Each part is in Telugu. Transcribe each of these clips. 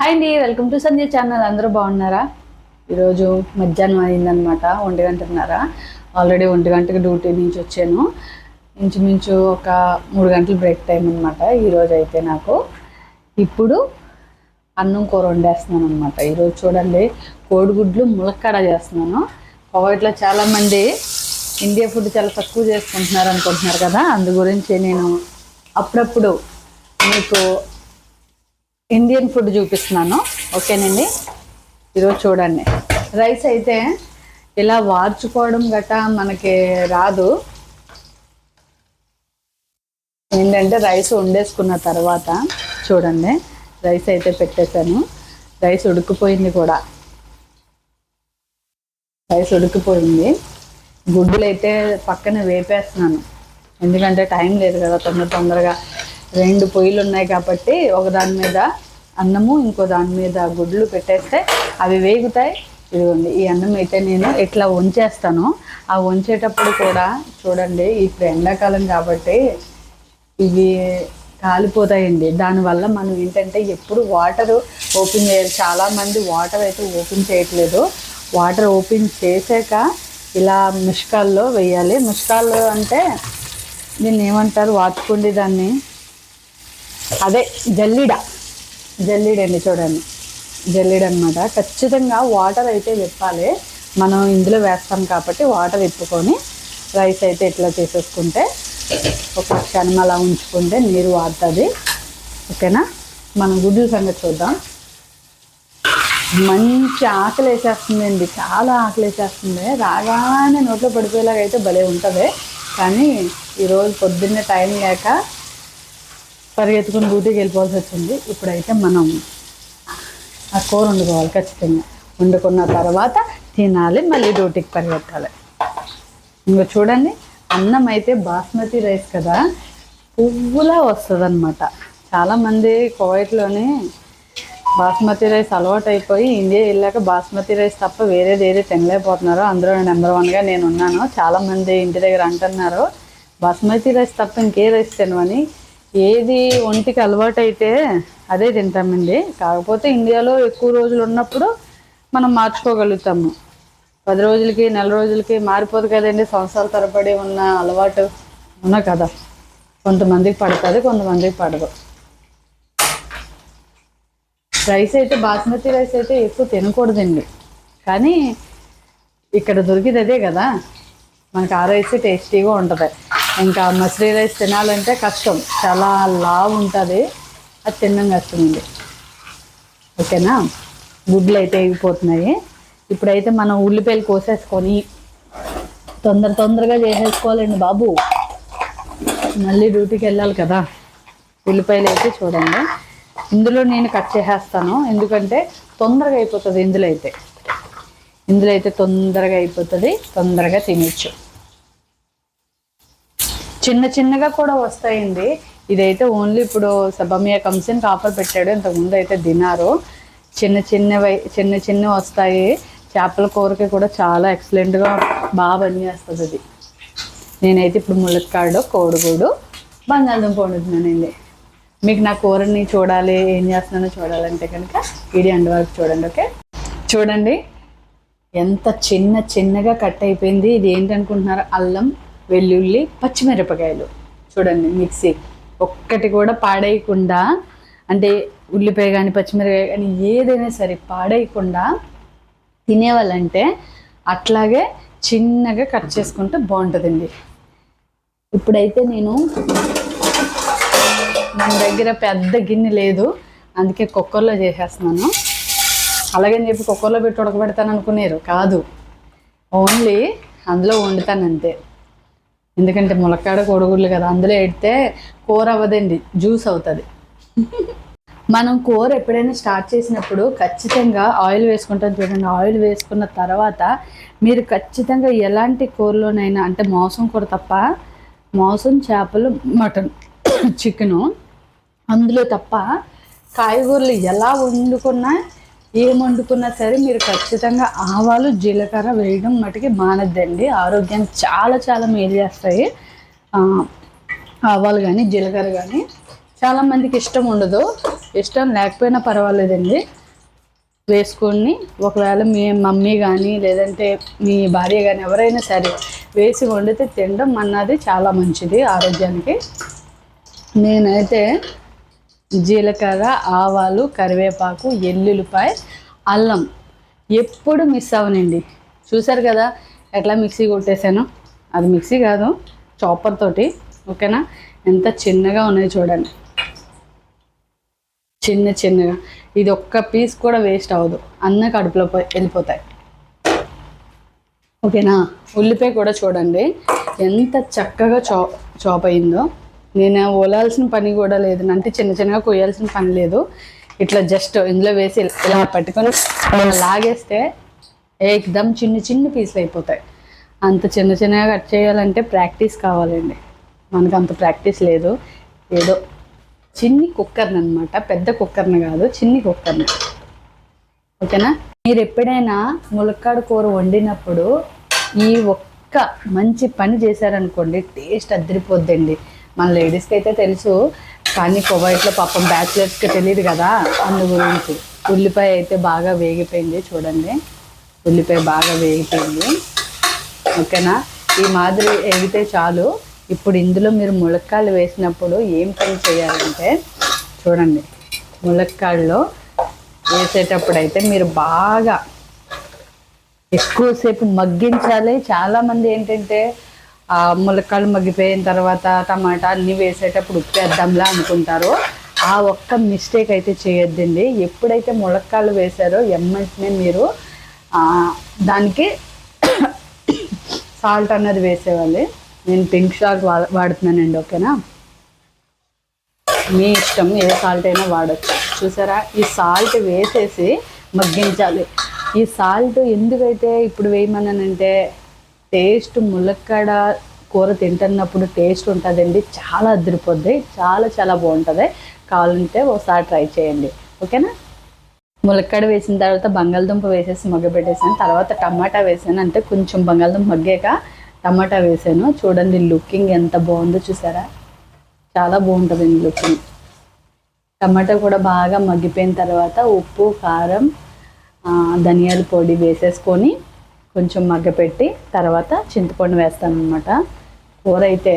హాయ్ అండి వెల్కమ్ టు సంజయ్ ఛానల్ అందరూ బాగున్నారా? ఈరోజు మధ్యాహ్నం అయిందనమాట ఒంటి గంటన్నర. ఆల్రెడీ ఒంటి గంటకి డ్యూటీ నుంచి వచ్చాను. ఇంచుమించు ఒక మూడు గంటలు బ్రేక్ టైం అనమాట ఈరోజు అయితే నాకు. ఇప్పుడు అన్నం కూర వండేస్తున్నాను అనమాట ఈరోజు చూడండి కోడిగుడ్లు ములక్కాడ చేస్తున్నాను. కోవిడ్లో చాలామంది ఇండియా ఫుడ్ చాలా తక్కువ చేసుకుంటున్నారు అనుకుంటున్నారు కదా అందు గురించి నేను అప్పుడప్పుడు మీకు ఇండియన్ ఫుడ్ చూపిస్తున్నాను. ఓకేనండి? ఈరోజు చూడండి. రైస్ అయితే ఇలా వార్చుకోవడం గట్ట మనకి రాదు. ఏంటంటే రైస్ వండేసుకున్న తర్వాత చూడండి. రైస్ అయితే పెట్టేశాను. రైస్ ఉడికిపోయింది కూడా. రైస్ ఉడికిపోయింది. గుడ్డులు అయితే పక్కన వేపేస్తున్నాను. ఎందుకంటే టైం లేదు కదా తొందర తొందరగా. రెండు పొయ్యిలు ఉన్నాయి కాబట్టి ఒక దాని మీద అన్నము ఇంకో దాని మీద గుడ్లు పెట్టేస్తే అవి వేగుతాయి. ఇదిగోండి ఈ అన్నం అయితే నేను ఇట్లా వంచేస్తాను ఆ వంచేటప్పుడు కూడా చూడండి ఇప్పుడు ఎండాకాలం కాబట్టి ఇవి కాలిపోతాయండి. దానివల్ల మనం ఏంటంటే ఎప్పుడు వాటర్ ఓపెన్ చేయాలి. చాలామంది వాటర్ అయితే ఓపెన్ చేయట్లేదు. వాటర్ ఓపెన్ చేసాక ఇలా ముష్కాల్లో వేయాలి. ముష్కాల్లో అంటే దీన్ని ఏమంటారు? వాచుకోండి దాన్ని. అదే జల్లిడ. జల్లిడండి చూడండి. జల్లిడ అనమాట ఖచ్చితంగా వాటర్ అయితే విప్పాలి. మనం ఇందులో వేస్తాం కాబట్టి వాటర్ విప్పుకొని రైస్ అయితే ఇట్లా చేసేసుకుంటే ఒక క్షణం అలా ఉంచుకుంటే నీరు వాడుతుంది. ఓకేనా? మనం గుడ్లు సంగతి చూద్దాం. మంచి ఆకలి వేసేస్తుందండి. చాలా ఆకలి వేసేస్తుంది. రాగానే నోట్లో పడిపోయేలాగా అయితే భలే ఉంటుంది. కానీ ఈరోజు పొద్దున్నే టైం లేక పరిగెత్తుకుని డ్యూటీకి వెళ్ళిపోవాల్సి వచ్చింది. ఇప్పుడైతే మనం ఆ కూర వండుకోవాలి ఖచ్చితంగా. వండుకున్న తర్వాత తినాలి మళ్ళీ డ్యూటీకి పరిగెత్తాలి. ఇంకా చూడండి అన్నం అయితే బాస్మతి రైస్ కదా పువ్వులా వస్తుంది అనమాట చాలామంది కోవైట్లోనే బాస్మతి రైస్ అలవాటు అయిపోయి ఇండియా వెళ్ళాక బాస్మతి రైస్ తప్ప వేరేది ఏది తినలేకపోతున్నారు అందులో నెంబర్ వన్గా నేను ఉన్నాను చాలామంది ఇంటి దగ్గర అంటున్నారు బాస్మతి రైస్ తప్ప ఇంకే రైస్ తినవని. ఏది ఒంటికి అలవాటు అయితే అదే తింటామండి. కాకపోతే ఇండియాలో ఎక్కువ రోజులు ఉన్నప్పుడు మనం మార్చుకోగలుగుతాము. పది రోజులకి నెల రోజులకి మారిపోదు కదండి. సంవత్సరాల తరబడి ఉన్న అలవాటు ఉన్నా కదా? కొంతమందికి పడుతుంది కొంతమందికి పడదు. రైస్ అయితే బాస్మతి రైస్ అయితే ఎక్కువ తినకూడదండి. కానీ ఇక్కడ దొరికిది అదే కదా? మనకు ఆ రైస్ టేస్టీగా ఉంటుంది. ఇంకా మసరీ రైస్ తినాలంటే కష్టం. చాలా లావు ఉంటుంది. అది తినడం కష్టమండి. ఓకేనా? గుడ్లు అయితే ఎగిపోతున్నాయి ఇప్పుడైతే మనం ఉల్లిపాయలు కోసేసుకొని తొందర తొందరగా చేసేసుకోవాలండి బాబు. మళ్ళీ డ్యూటీకి వెళ్ళాలి కదా. ఉల్లిపాయలు అయితే చూడండి. ఇందులో నేను కట్ చేసేస్తాను. ఎందుకంటే తొందరగా అయిపోతుంది ఇందులో అయితే. ఇందులో అయితే తొందరగా అయిపోతుంది. తొందరగా తినచ్చు. చిన్న చిన్నగా కూడా వస్తాయండి. ఇదైతే ఓన్లీ ఇప్పుడు సబమియా కంసన్కి ఆఫర్ పెట్టాడు. ఇంతకుముందు అయితే తినారు చిన్న చిన్నవి చిన్న చిన్నవి వస్తాయి. చేపల కూరకి కూడా చాలా ఎక్సలెంట్గా బాగా పనిచేస్తుంది అది. నేనైతే ఇప్పుడు ములక్కాడు కోడిగూడు బంగాళదుంప వండుతున్నానండి. మీకు నా కూరని చూడాలి ఏం చేస్తున్నానో చూడాలంటే కనుక ఇది అండ్ వరకు చూడండి ఓకే? చూడండి. ఎంత చిన్న చిన్నగా కట్ అయిపోయింది. ఇది ఏంటనుకుంటున్నారు అల్లం వెల్లుల్లి పచ్చిమిరపకాయలు. చూడండి మిక్సీ. ఒక్కటి కూడా పాడేయకుండా అంటే ఉల్లిపాయ కానీ పచ్చిమిరపకాయ కానీ ఏదైనా సరే పాడేయకుండా తినేవాళ్ళంటే అట్లాగే చిన్నగా కట్ చేసుకుంటే బాగుంటుందండి. ఇప్పుడైతే నేను మన దగ్గర పెద్ద గిన్నె లేదు. అందుకే కుక్కర్లో చేసేస్తున్నాను. అలాగని చెప్పి కుక్కర్లో పెట్టి ఉడకబెడతాను అనుకునేరు. కాదు. ఓన్లీ అందులో వండుతాను అంతే. ఎందుకంటే ములక్కాడ కొడుగుళ్ళు కదా అందులో ఎడితే కూర అవ్వదండి జ్యూస్ అవుతుంది. మనం కూర ఎప్పుడైనా స్టార్ట్ చేసినప్పుడు ఖచ్చితంగా ఆయిల్ వేసుకుంటాం చూడండి. ఆయిల్ వేసుకున్న తర్వాత మీరు ఖచ్చితంగా ఎలాంటి కూరలోనైనా అంటే మాంసం కూర తప్ప మాంసం చేపలు మటన్ చికెను అందులో తప్ప కాయగూరలు ఎలా వండుకున్నా ఏం వండుకున్నా సరే మీరు ఖచ్చితంగా ఆవాలు జీలకర్ర వేయడం మటుకి మానద్దండి. ఆరోగ్యానికి చాలా చాలా మేలు చేస్తాయి. ఆవాలు కానీ జీలకర్ర కానీ చాలా మందికి ఇష్టం ఉండదు. ఇష్టం లేకపోయినా పర్వాలేదండి. వేసుకొని ఒకవేళ మీ మమ్మీ కానీ లేదంటే మీ భార్య కానీ ఎవరైనా సరే వేసి వండితే తినడం అన్నది చాలా మంచిది ఆరోగ్యానికి. నేనైతే జీలకర్ర ఆవాలు కరివేపాకు ఎల్లుల్లిపాయ అల్లం. ఎప్పుడు మిస్ అవనండి చూసారు కదా ఎట్లా మిక్సీ కొట్టేశాను? అది మిక్సీ కాదు చాపర్ తోటి. ఓకేనా? ఎంత చిన్నగా ఉన్నాయి చూడండి. చిన్న చిన్నగా. ఇది ఒక్క పీస్ కూడా వేస్ట్ అవ్వదు. అన్న కడుపులో పోయి వెళ్ళిపోతాయి. ఓకేనా? ఉల్లిపాయ కూడా చూడండి. ఎంత చక్కగా చా చాప్ అయిందో. నేను ఓలాల్సిన పని కూడా లేదు. అంటే చిన్న చిన్నగా కొయ్యాల్సిన పని లేదు. ఇట్లా జస్ట్ ఇందులో వేసి ఇలా పట్టుకొని లాగేస్తే ఏకదమ్ చిన్న చిన్న పీసులు అయిపోతాయి. అంత చిన్న చిన్నగా కట్ చేయాలంటే ప్రాక్టీస్ కావాలండి. మనకు అంత ప్రాక్టీస్ లేదు. ఏదో చిన్ని కుక్కర్ని అనమాట పెద్ద కుక్కర్ని కాదు చిన్ని కుక్కర్ని. ఓకేనా? మీరు ఎప్పుడైనా ములక్కాడ కూర వండినప్పుడు ఈ ఒక్క మంచి పని చేశారనుకోండి టేస్ట్ అద్దరిపోద్దండి మన లేడీస్కి అయితే తెలుసు కానీ కువైట్లో పాపం బ్యాచిలర్స్కి తెలియదు కదా అందు గురించి. ఉల్లిపాయ అయితే బాగా వేగిపోయింది చూడండి. ఉల్లిపాయ బాగా వేగిపోయింది. ఓకేనా? ఈ మాదిరి వేగితే చాలు. ఇప్పుడు ఇందులో మీరు ములక్కాయలు వేసినప్పుడు ఏం పని చేయాలంటే చూడండి. ములక్కాయల్లో వేసేటప్పుడు అయితే మీరు బాగా ఎక్కువసేపు మగ్గించాలి. చాలామంది ఏంటంటే ఆ మగ్గిపోయిన తర్వాత టమాటా అన్ని వేసేటప్పుడు ఉప్పేద్దాంలా అనుకుంటారు ఆ ఒక్క మిస్టేక్ అయితే చేయొద్దండి. ఎప్పుడైతే ములక్కాళ్ళు వేశారో ఎమ్మంటనే మీరు దానికి సాల్ట్ అన్నది వేసేవాళ్ళు. నేను పింక్ షాక్ వా వాడుతున్నానండి ఓకేనా? మీ ఇష్టం ఏ సాల్ట్ అయినా వాడచ్చు. చూసారా? ఈ సాల్ట్ వేసేసి మగ్గించాలి. ఈ సాల్ట్ ఎందుకైతే ఇప్పుడు వేయమన్నానంటే టేస్ట్ ములక్కడ కూర తింటున్నప్పుడు టేస్ట్ ఉంటుందండి. చాలా అదిరిపోద్ది. చాలా చాలా బాగుంటుంది. కావాలంటే ఒకసారి ట్రై చేయండి. ఓకేనా? ములక్కడ వేసిన తర్వాత బంగాళదుంప వేసేసి మగ్గబెట్టేసాను. తర్వాత టమాటా వేసాను. అంటే కొంచెం బంగాళదుంప మగ్గాక టమాటా వేసాను. చూడండి లుకింగ్ ఎంత బాగుందో చూసారా? చాలా బాగుంటుందండి లుకింగ్. టమాటా కూడా బాగా మగ్గిపోయిన తర్వాత ఉప్పు కారం ధనియాల పొడి వేసేసుకొని కొంచెం మగ్గపెట్టి తర్వాత చింతపండు వేస్తాను అనమాట కూర అయితే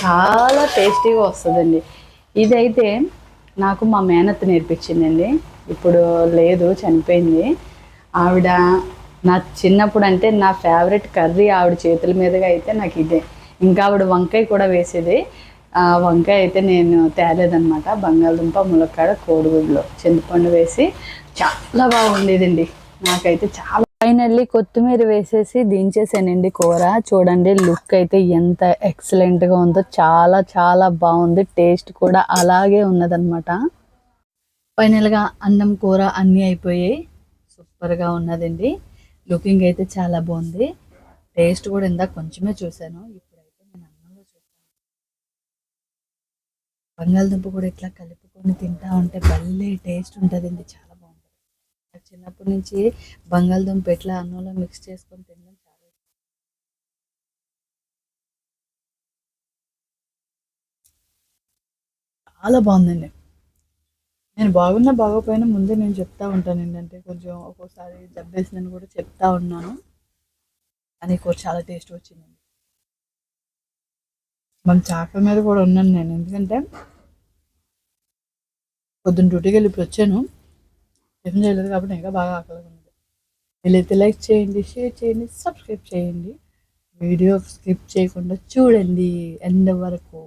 చాలా టేస్టీగా వస్తుందండి. ఇదైతే నాకు మా మేనత్ నేర్పించిందండి. ఇప్పుడు లేదు చనిపోయింది. ఆవిడ నా చిన్నప్పుడు అంటే నా ఫేవరెట్ కర్రీ ఆవిడ చేతుల మీదుగా అయితే నాకు ఇదే. ఇంకా ఆవిడ వంకాయ కూడా వేసేది. ఆ వంకాయ అయితే నేను తేలేదనమాట బంగాళదుంప ములక్కాడ కోడిగుడ్లు చింతపండు వేసి చాలా బాగుండేదండి. నాకైతే చాలా ఫైనల్లీ కొత్తిమీర వేసేసి దించేసానండి కూర. చూడండి లుక్ అయితే ఎంత ఎక్సలెంట్గా ఉందో చాలా చాలా బాగుంది. టేస్ట్ కూడా అలాగే ఉన్నదన్నమాట. ఫైనల్గా అన్నం కూర అన్నీ అయిపోయాయి. సూపర్గా ఉన్నదండి. లుకింగ్ అయితే చాలా బాగుంది. టేస్ట్ కూడా ఇందాక కొంచెమే చూశాను. ఇప్పుడైతే నేను అన్నంలో చూసాను బంగాళదుంప కూడా ఇట్లా కలుపుకొని తింటా ఉంటే భలే టేస్ట్ ఉంటుందండి. చాలా చిన్నప్పటి నుంచి బంగాళదుంప ఎట్లా అన్నంలో మిక్స్ చేసుకొని తినడం చాలా చాలా బాగుందండి. నేను బాగున్నా బాగోపోయినా ముందే నేను చెప్తా ఉంటాను అంటే కొంచెం ఒక్కోసారి జబ్బేసిందని కూడా చెప్తా ఉన్నాను. కానీ కూర చాలా టేస్ట్ వచ్చిందండి. మన చాకల మీద కూడా ఉన్నాను నేను. ఎందుకంటే పొద్దున్న డ్యూటీకి వెళ్ళి ఇప్పుడు వచ్చాను. టిఫిన్ చేయలేదు కాబట్టి ఇంకా బాగా ఆకలిగా ఉంది వీలైతే లైక్ చేయండి షేర్ చేయండి సబ్స్క్రైబ్ చేయండి. వీడియో స్కిప్ చేయకుండా చూడండి. ఎండ్ వరకు